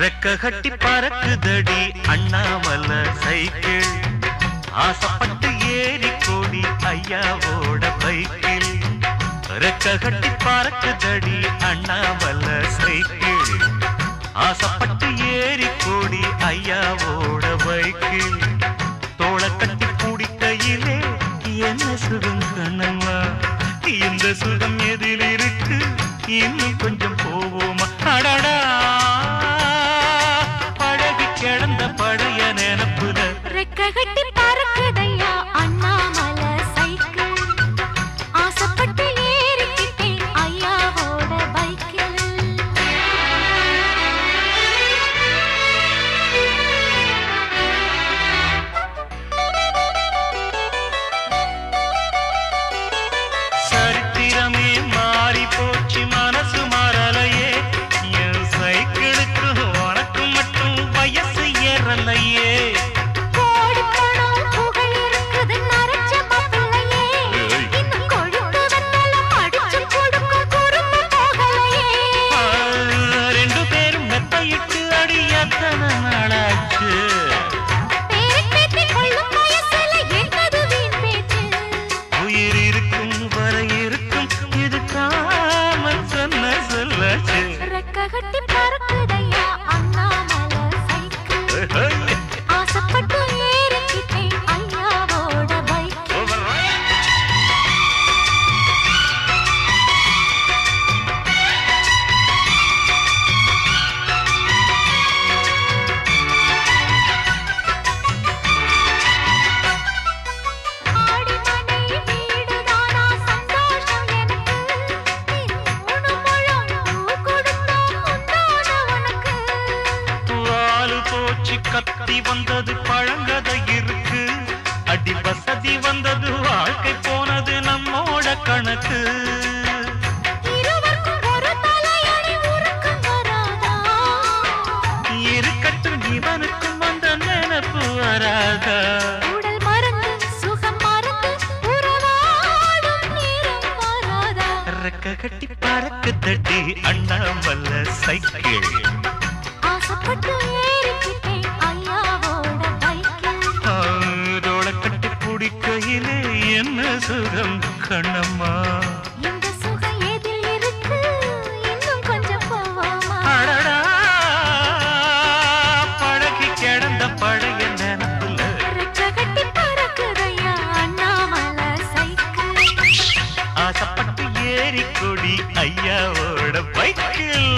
ரெக்க கட்டி பறக்குதடி அண்ணாமல சைக்கிள். ஆசைப்பட்டு ஏறி கோடி ஐயாவோட பைக்கில் ரெக்க கட்டி பறக்குதடி அண்ணாமல சைக்கிள். ஆசைப்பட்டு ஏறி கோடி ஐயாவோட பைக்கில் தோளை கட்டி பிடிக்கையிலே என்ன சுகம் கண்ணம்மா? இந்த சுகம் எதில் இருக்கு இன்னும் கொஞ்சம் போவோம் கத்தி வந்தது பழங்கதை இருக்கு. அடி வசதி வந்தது வாழ்க்கை போனது நம்மோட கணக்கு. இருக்கட்டும் இவனுக்கும் அந்த நினைப்பு வராதா? கட்டி பறக்கு தட்டி அண்ணாமல்ல சைக்கிள். கட்டி பறக்குதையா? அண்ணாமலை சைக்கிள். ஆசைப்பட்டு ஏறி கொடி ஐயாவோட பைக்கில்